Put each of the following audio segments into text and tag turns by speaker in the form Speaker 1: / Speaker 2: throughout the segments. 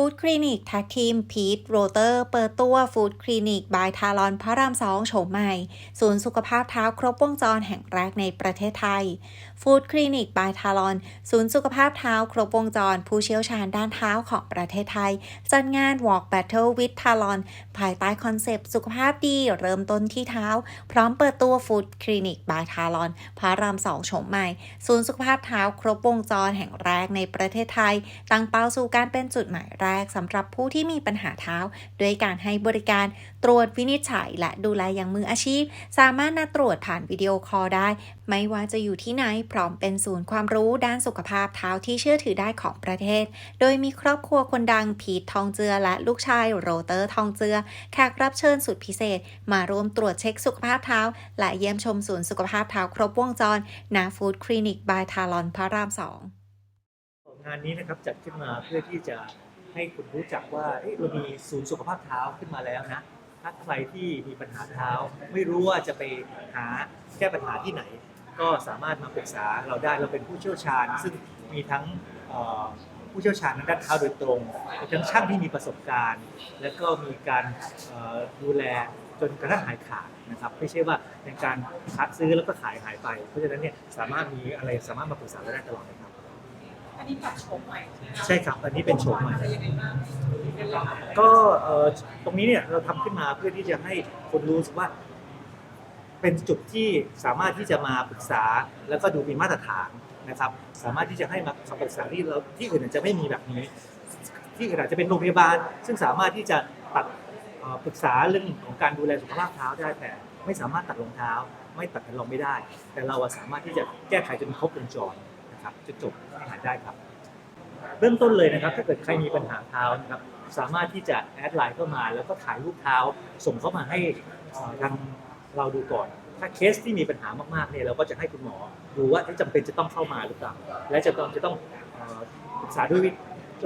Speaker 1: ฟู้ดคลินิกแท็กทีมพีทโรเตอร์เปิดตัวฟู้ดคลินิกบายทารอนพระรามสองโฉมใหม่ ศูนย์สุขภาพเท้าครบวงจรแห่งแรกในประเทศไทยฟู้ดคลินิกบายทารอน ศูนย์สุขภาพเท้าครบวงจร ผู้เชี่ยวชาญด้านเท้าของประเทศไทย จัดงาน Walk Battle with Talon ภายใต้คอนเซปต์สุขภาพดีเริ่มต้นที่เท้า พร้อมเปิดตัวฟู้ดคลินิกบายทารอนพระรามสองโฉมใหม่ ศูนย์สุขภาพเท้าครบวงจรแห่งแรกในประเทศไทย ตั้งเป้าสู่การเป็นจุดหมายแรกสำหรับผู้ที่มีปัญหาเท้าด้วยการให้บริการตรวจวินิจฉัย และดูแลอย่างมืออาชีพ สามารถนัดตรวจผ่านวิดีโอคอลได้ ไม่ว่าจะอยู่ที่ไหนพร้อมเป็นศูนย์ความรู้ด้านสุขภาพเท้าที่เชื่อถือได้ของประเทศ โดยมีครอบครัวคนดังพีททองเจือและลูกชายโรเตอร์ทองเจือแขกรับเชิญสุดพิเศษ มาร่วมตรวจเช็คสุขภาพเท้า และเยี่ยมชมศูนย์สุขภาพเท้าครบวงจรนาฟูดคลินิกบายทารอนพระรามสอง
Speaker 2: งานนี้นะครับจัดขึ้นมาเพื่อที่จะ ให้คุณรู้จักว่าเอ๊ะเรามีศูนย์สุขภาพเท้าขึ้นมาแล้วนะ ถ้าใครที่มีปัญหาเท้า ไม่รู้ว่าจะไปหาแก้ปัญหาที่ไหน ก็สามารถมาปรึกษาเราได้เราเป็นผู้เชี่ยวชาญ ซึ่งมีทั้งเอ่อผู้เชี่ยวชาญทางด้านเท้าโดยตรงมีทั้งช่างที่มีประสบการณ์ และก็มีการเอ่อดูแลจนกระทั่งหายขาดนะครับไม่ใช่ว่าเป็นการคัดซื้อแล้วก็ขายหายไป เพราะฉะนั้นเนี่ยสามารถมีอะไรสามารถมาปรึกษาเราได้ตลอดเลยครับ
Speaker 3: อันนี้ปรับโฉมใหม่ใช่ไหมคะ
Speaker 2: ใช่ครับ อันนี้เป็นโฉมใหม่
Speaker 3: จะยังไงบ้าง
Speaker 2: ก็เอ่อตรงนี้เนี่ยเราทำขึ้นมาเพื่อที่จะให้คนรู้สึกว่า เป็นจุดที่สามารถที่จะมาปรึกษาแล้วก็ดูมีมาตรฐานนะครับ สามารถที่จะให้มาคำปรึกษาที่เราที่อื่นอาจจะไม่มีแบบนี้ ที่อื่นอาจจะเป็นโรงพยาบาล ซึ่งสามารถที่จะตัดเอ่อปรึกษาเรื่องของการดูแลสุขภาพเท้าได้แต่ ไม่สามารถตัดรองเท้า ไม่ตัดกันลองไม่ได้ แต่เราอะสามารถที่จะแก้ไขจนครบวงจรนะ ครับจนจบให้หายได้ครับ เริ่มต้นเลยนะครับ ถ้าเกิดใครมีปัญหาเท้านะครับ สามารถที่จะแอดไลน์เข้ามา แล้วก็ถ่ายรูปเท้า ส่งเข้ามาให้ทางเราดูก่อน ถ้าเคสที่มีปัญหามากๆเนี่ยเราก็จะให้คุณหมอดูว่าจำเป็นจะต้องเข้ามาหรือเปล่า และจะต้องจะต้องปรึกษาด้วย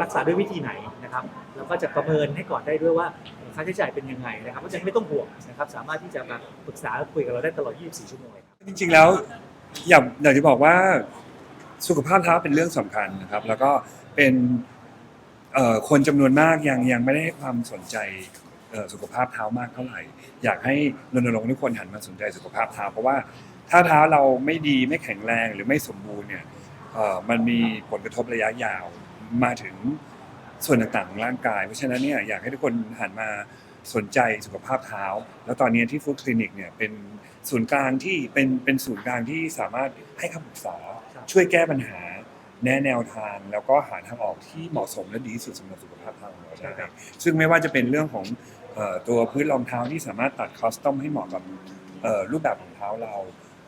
Speaker 2: รักษาด้วยวิธีไหนนะครับแล้วก็จะประเมินให้ก่อนได้ด้วยว่าค่าใช้จ่ายเป็นยังไงนะครับเพราะฉะนั้นไม่ต้องห่วงนะครับ สามารถที่จะมาปรึกษาคุยกับเราได้ตลอด 24 ชั่วโมงครับ
Speaker 4: จริงๆแล้วอย่ากอยากจะบอกว่า สุขภาพเท้าเป็นเรื่องสำคัญนะครับ แล้วก็เป็นคนจำนวนมากยังยังไม่ได้ให้ความสนใจสุขภาพเท้ามากเท่าไหร่ อยากให้รณรงค์ทุกคนหันมาสนใจสุขภาพเท้าเพราะว่าถ้าเท้าเราไม่ดีไม่แข็งแรงหรือไม่สมบูรณ์เนี่ยมันมีผลกระทบระยะยาวมาถึงส่วนต่างๆของร่างกาย เพราะฉะนั้นเนี่ยอยากให้ทุกคนหันมาสนใจสุขภาพเท้า แล้วตอนนี้ที่ฟู้ดคลินิกเนี่ยเป็นศูนย์กลางที่เป็นเป็นศูนย์กลางที่สามารถให้คำปรึกษา ช่วยแก้ปัญหาแนะแนวทางแล้วก็หาทางออกที่เหมาะสมและดีที่สุดสำหรับสุขภาพเท้าของเราได้ซึ่งไม่ว่าจะเป็นเรื่องของเอ่อตัวพื้นรองเท้าที่สามารถตัดคอสตอมให้เหมาะกับเอ่อรูปแบบของเท้าเรา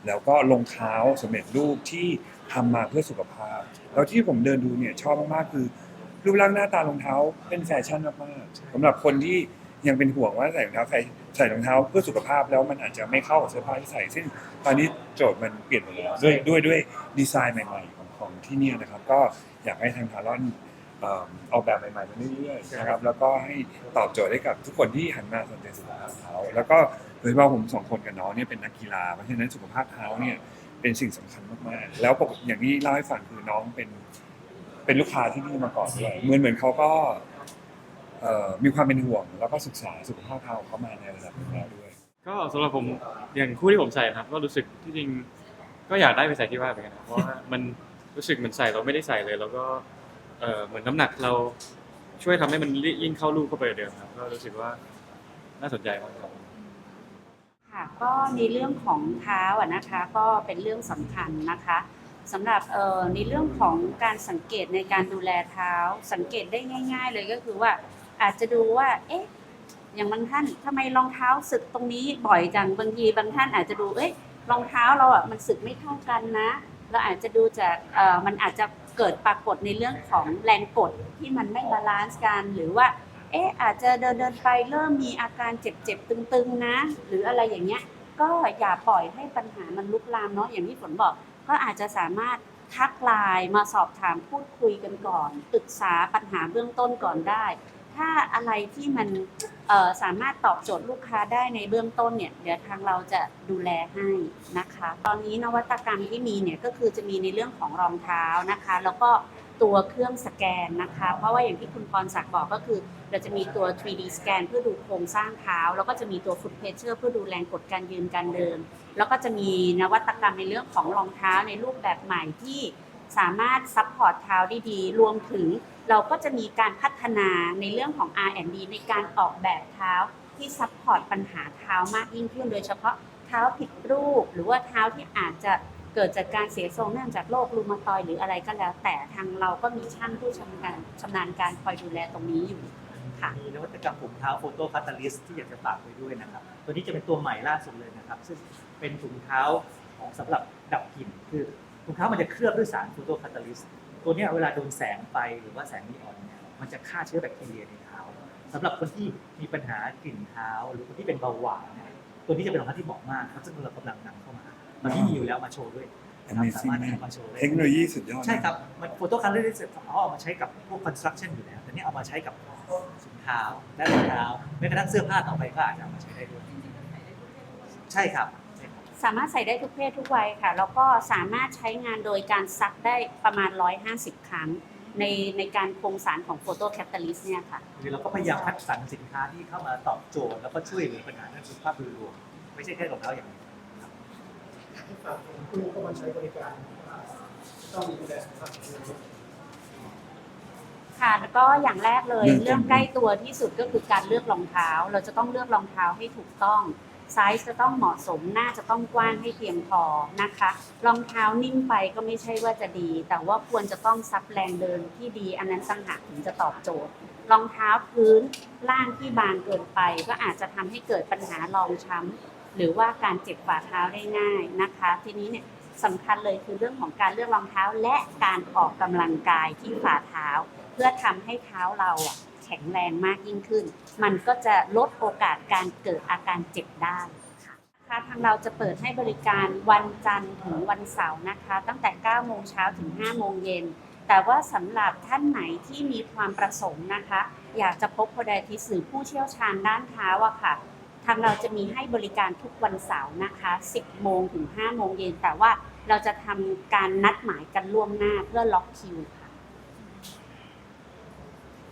Speaker 4: แล้วก็รองเท้าสำเร็จรูปที่ทำมาเพื่อสุขภาพ แล้วที่ผมเดินดูเนี่ยชอบมากๆคือรูปร่างหน้าตารองเท้าเป็นแฟชั่นมากๆสำหรับคนที่ยังเป็นห่วงว่าใส่รองเท้าใส่ ใส่รองเท้าเพื่อสุขภาพแล้วมันอาจจะไม่เข้ากับเสื้อผ้าที่ใส่ ซึ่งตอนนี้โจทย์มันเปลี่ยนไปแล้วด้วยด้วยด้วยดีไซน์ใหม่ ๆ ของของที่นี่นะครับ ก็อยากให้ทางทารอนอออกแบบใหม่ๆมาเรื่อยๆนะครับแล้วก็ให้ตอบโจทย์ให้กับทุกคนที่หันมาสนใจสุขภาพเท้าแล้วก็โดยเฉพาะผมสองคนกับน้องเนี่ยเป็นนักกีฬาเพราะฉะนั้นสุขภาพเท้าเนี่ยเป็นสิ่งสำคัญมากๆ แล้วปกอย่างที่เล่าให้ฟังคือน้องเป็นเป็นลูกค้าที่นี่มาก่อนด้วยเหมือนเหมือนเขาก็ มีความเป็นห่วงแล้วก็ศึกษาสุขภาพเท้าของเขามาในระดับหนึงแล้วด้วย
Speaker 5: ก็สำหรับผมอย่างคู่ที่ผมใส่นะครับ ก็รู้สึกที่จริงก็อยากได้ไปใส่ที่บ้านเหมือนกันนะเพราะว่ามันรู้สึกเหมือนใส่เราไม่ได้ใส่เลย แล้วก็เออเหมือนน้ำหนักเราช่วยทำให้มันยิ่งเข้ารูปเข้าไปกว่าเดิมครับก็รู้สึกว่าน่าสนใจมากครับ
Speaker 6: ค่ะก็ในเรื่องของเท้าอะนะคะก็เป็นเรื่องสำคัญนะคะสำหรับเอ่อในเรื่องของการสังเกตในการดูแลเท้า สังเกตได้ง่าย ๆ เลยก็คือว่า อาจจะดูว่า เอ๊ะ อย่างบางท่านทำไมรองเท้าสึกตรงนี้บ่อยจังบางทีบางท่านอาจจะดูเอ๊ะรองเท้าเราอะมันสึกไม่เท่ากันนะเราอาจจะดูจากเอ่อมันอาจจะเกิดปรากฏในเรื่องของแรงกดที่มันไม่บาลานซ์กันหรือว่า เอ๊ะอาจจะเดินเดินไปเริ่มมีอาการเจ็บเจ็บตึงๆนะ หรืออะไรอย่างเงี้ย ก็อย่าปล่อยให้ปัญหามันลุกลามเนาะอย่างที่ฝนบอก ก็อาจจะสามารถทักไลน์มาสอบถามพูดคุยกันก่อนปรึกษาปัญหาเบื้องต้นก่อนได้ ถ้าอะไรที่มันสามารถตอบโจทย์ลูกค้าได้ในเบื้องต้นเนี่ยเดี๋ยวทางเราจะดูแลให้นะคะ ตอนนี้นวัตกรรมที่มีเนี่ยก็คือจะมีในเรื่องของรองเท้านะคะ แล้วก็ตัวเครื่องสแกนนะคะ เพราะว่าอย่างที่คุณพรศักดิ์บอกก็คือ เราจะมีตัว 3D สแกนเพื่อดูโครงสร้างเท้า แล้วก็จะมีตัว foot pressure เพื่อดูแรงกดการยืนการเดิน แล้วก็จะมีนวัตกรรมในเรื่องของรองเท้าในรูปแบบใหม่ที่ สามารถซัพพอร์ตเท้าได้ดี รวมถึงเราก็จะมีการพัฒนาในเรื่องของ R&D ในการออกแบบเท้าที่ซัพพอร์ตปัญหาเท้ามากยิ่งขึ้น โดยเฉพาะเท้าผิดรูป หรือว่าเท้าที่อาจจะเกิดจากการเสียทรงเนื่องจากโรครูมาตอยหรืออะไรก็แล้ว แต่ทางเราก็มีช่างผู้ชำนาญชำนาญการคอยดูแลตรงนี้อยู่ค่ะ
Speaker 2: มีนวัตกรรมถุงเท้าโฟโต้คาตาลิสที่อยากจะฝากไว้ด้วยนะครับ ตัวนี้จะเป็นตัวใหม่ล่าสุดเลยนะครับ ซึ่งเป็นถุงเท้าของสำหรับดับกลิ่นคือ ถุงเท้ามันจะเคลือบด้วยสารโฟโต้คาตาลิสตัวเนี้ยเวลาโดนแสงไฟหรือว่าแสงนีออนเนี่ยมันจะฆ่าเชื้อแบคทีเรียในเท้าสำหรับคนที่มีปัญหากลิ่นเท้า หรือคนที่เป็นเบาหวานเนี่ยตัวนี้จะเป็นรองเท้าที่เหมาะมากครับซึ่งเรากำลังนำเข้ามาตอนนี้มีอยู่แล้วมาโชว์ด้วยนะครับสา
Speaker 4: Amazing
Speaker 2: มารถ
Speaker 4: มาก
Speaker 2: นำมาโชว์ได้
Speaker 4: เทคโนโลยีสุดยอด
Speaker 2: ใช่ครับมันโฟโต้คัลเลอร์เสร็จเขาเอามาใช้กับพวกคอนสตรักชั่นอยู่แล้วแต่นี่เอามาใช้กับถุงเท้าและรองเท้าแม้กระทั่งเสื้อผ้าต่อไปก็อาจจะเอามาใช้ได้ด้วยใช่ครับใช่ครับ
Speaker 6: สามารถใส่ได้ทุกเพศทุกวัยค่ะ แล้วก็สามารถใช้งานโดยการซักได้ประมาณ 150 ครั้ง ในในการโครงสารของโฟโตแคตตาลิสเนี่ยค่ะ
Speaker 2: คือเราก็พยายามคัดสรรสินค้าที่เข้ามาตอบโจทย์แล้วก็ช่วยเหลือปัญหาด้านสุขภาพโดยรวม ไม่ใช่แค่รองเท้าอย่างเดียว
Speaker 7: ผู้เข้ามาใช้บริการต้องดูแลสุขภาพด้วย
Speaker 6: ค่ะแล้วก็อย่างแรกเลย
Speaker 4: เรื่อง
Speaker 6: เรื่องใกล้ตัวที่สุดก็คือการเลือกรองเท้า เราจะต้องเลือกรองเท้าให้ถูกต้อง ไซส์จะต้องเหมาะสมหน้าจะต้องกว้างให้เพียงพอนะคะรองเท้านิ่มไปก็ไม่ใช่ว่าจะดี แต่ว่าควรจะต้องซับแรงเดินที่ดี อันนั้นต่างหากถึงจะตอบโจทย์รองเท้าพื้นล่างที่บางเกินไป ก็อาจจะทำให้เกิดปัญหารองช้ำหรือว่าการเจ็บฝ่าเท้าได้ง่ายนะคะ ทีนี้เนี่ยสำคัญเลยคือเรื่องของการเลือกรองเท้าและการออกกำลังกายที่ฝ่าเท้า เพื่อทำให้เท้าเราอะ แข็งแรงมากยิ่งขึ้น มันก็จะลดโอกาสการเกิดอาการเจ็บได้ค่ะทางเราจะเปิดให้บริการวันจันทร์ถึงวันเสาร์นะคะ ตั้งแต่ 9 โมงเช้าถึง 5 โมงเย็น แต่ว่าสำหรับท่านไหนที่มีความประสงค์นะคะ อยากจะพบโพไดาทิสือผู้เชี่ยวชาญด้านเท้าอะค่ะ ทางเราจะมีให้บริการทุกวันเสาร์นะคะ 10 โมงถึง 5 โมงเย็น แต่ว่าเราจะทำการนัดหมายกันล่วงหน้าเพื่อล็อกคิวค่ะ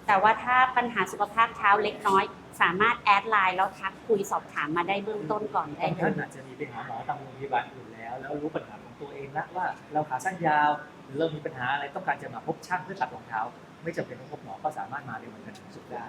Speaker 6: แต่ว่าถ้าปัญหาสุขภาพเท้าเล็กน้อย สามารถแอดไลน์แล้วทักคุยสอบถามมาได้เบื้องต้นก่อนได้
Speaker 2: บาง
Speaker 6: เล
Speaker 2: ท่าน
Speaker 6: ย
Speaker 2: อาจจะมีไปหาหมอตามโรงพยาบาลอื่นแล้ว แล้วรู้ปัญหาของตัวเองแล้วว่าเราขาสั้นยาวหรือเรามีปัญหาอะไรต้องการจะมาพบช่างเพื่อตัดรองเท้า ไม่จำเป็นต้องพบหมอก็สามารถมาในวันจันทร์ถึงศุกร์ได้